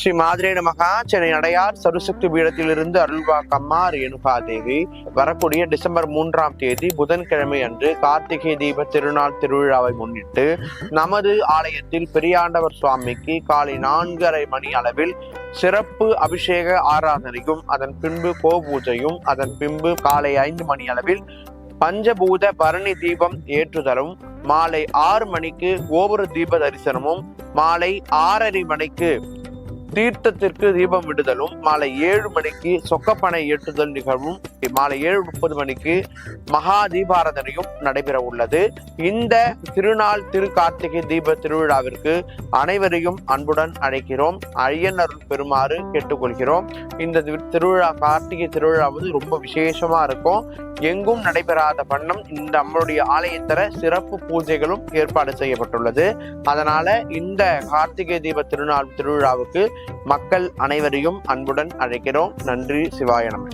ஸ்ரீ மாதிரே நமகா. சென்னை அடையார் சருசக்தி பீடத்திலிருந்து அருள்வாக்கம்மா ரேணுகா தேவி வரக்கூடிய டிசம்பர் மூன்றாம் தேதி புதன்கிழமை அன்று கார்த்திகை தீப திருநாள் திருவிழாவை முன்னிட்டு நமது ஆலயத்தில் பெரியாண்டவர் சுவாமிக்கு காலை நான்கரை மணி அளவில் சிறப்பு அபிஷேக ஆராதனையும் அதன் பின்பு கோபூஜையும் அதன் பின்பு காலை ஐந்து மணி அளவில் பஞ்சபூத பரணி தீபம் ஏற்றுதலும் மாலை ஆறு மணிக்கு கோபுர தீப தரிசனமும் மாலை ஆறரை மணிக்கு தீர்த்தத்திற்கு தீபம் விடுதலும். மாலை ஏழு மணிக்கு சொக்கப்பனை ஏற்றுதல் நிகழ்வும். மாலை ஏழு முப்பது மணிக்கு மகா தீபாராதனையும் நடைபெற உள்ளது. இந்த திருநாள் திரு கார்த்திகை தீப திருவிழாவிற்கு அனைவரையும் அன்புடன் அழைக்கிறோம். ஐயன் அருள் பெறுமாறு கேட்டுக்கொள்கிறோம். இந்த திருவிழா கார்த்திகை திருவிழா வந்து ரொம்ப விசேஷமா இருக்கும். எங்கும் நடைபெறாத வண்ணம் இந்த நம்மளுடைய ஆலயத்தர சிறப்பு பூஜைகளும் ஏற்பாடு செய்யப்பட்டுள்ளது. அதனால இந்த கார்த்திகை தீப திருநாள் திருவிழாவுக்கு மக்கள் அனைவரையும் அன்புடன் அழைக்கிறோம். நன்றி. சிவாயணம்